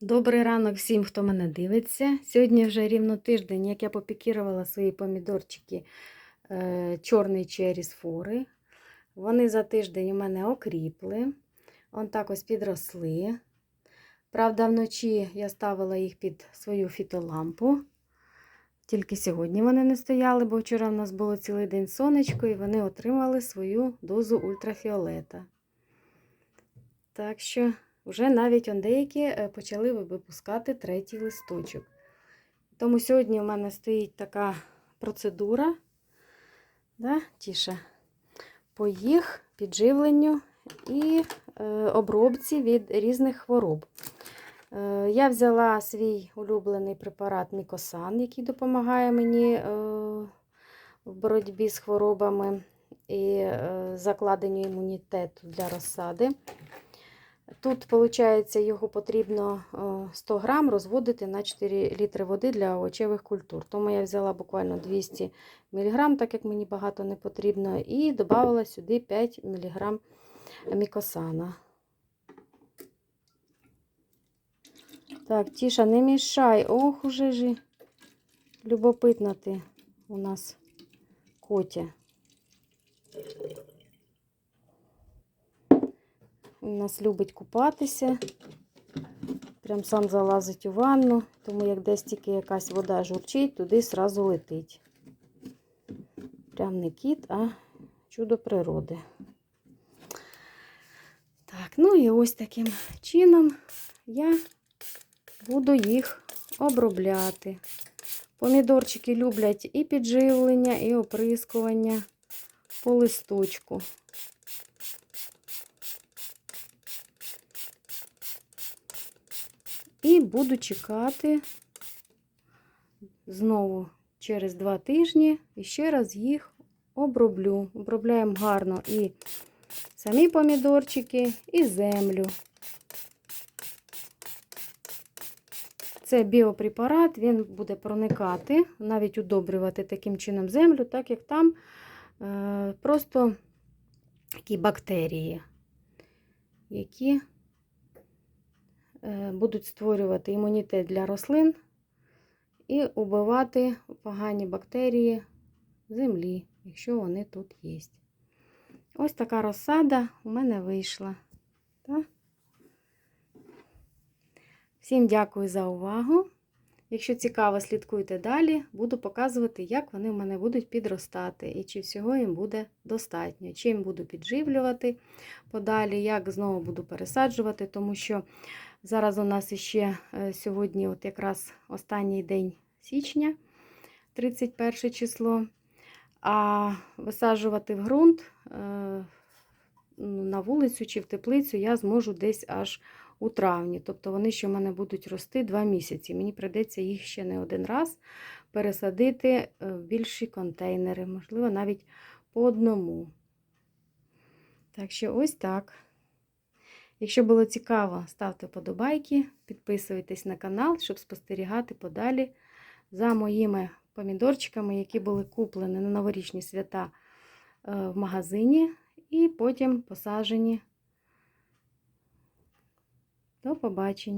Добрий ранок всім, хто мене дивиться. Сьогодні вже рівно тиждень, як я попікірувала свої помідорчики е, чорний через фори. Вони за тиждень у мене окріпли. Он так ось підросли. Правда, вночі я ставила їх під свою фітолампу. Тільки сьогодні вони не стояли, бо вчора в нас було цілий день сонечко, і вони отримали свою дозу ультрафіолета. Так що вже навіть он деякі е, почали випускати третій листочок. Тому сьогодні у мене стоїть така процедура, да, Тіша, по їх підживленню і е, обробці від різних хвороб. Е, я взяла свій улюблений препарат Мікосан, який допомагає мені в боротьбі з хворобами і закладенню імунітету для розсади. Тут, виходить, його потрібно е, 100 грам розводити на 4 літри води для овочевих культур. Тому я взяла буквально 200 мг, так як мені багато не потрібно, і додала сюди 5 мг мікосана. Так, Тіша, не мішай. Ох, уже ж любопитна ти у нас котя. Він нас любить купатися. Прям сам залазить у ванну, тому як десь тільки якась вода журчить, туди сразу летить. Прям не кіт, а чудо природи. Так, ну і ось таким чином я буду їх обробляти. Помідорчики люблять і підживлення, і оприскування по листочку. І буду чекати знову через два тижні і ще раз їх оброблю. Обробляємо гарно і самі помідорчики, і землю. Це біопрепарат, він буде проникати, навіть удобрювати таким чином землю, так як там е, просто такі бактерії, які будуть створювати імунітет для рослин і убивати погані бактерії землі, якщо вони тут є. Ось така розсада у мене вийшла. Всім дякую за увагу. Якщо цікаво, слідкуйте далі, буду показувати, як вони в мене будуть підростати і чи всього їм буде достатньо. Чим буду підживлювати подалі, як знову буду пересаджувати, тому що зараз у нас ще сьогодні, от якраз останній день січня, 31 число. А висаджувати в ґрунт на вулицю чи в теплицю я зможу десь аж у травні. Тобто вони ще в мене будуть рости 2 місяці. Мені прийдеться їх ще не один раз пересадити в більші контейнери, можливо, навіть по одному. Так що ось так. Якщо було цікаво, ставте вподобайки, підписуйтесь на канал, щоб спостерігати подалі за моїми помідорчиками, які були куплені на новорічні свята в магазині, і потім посаджені. До побачення!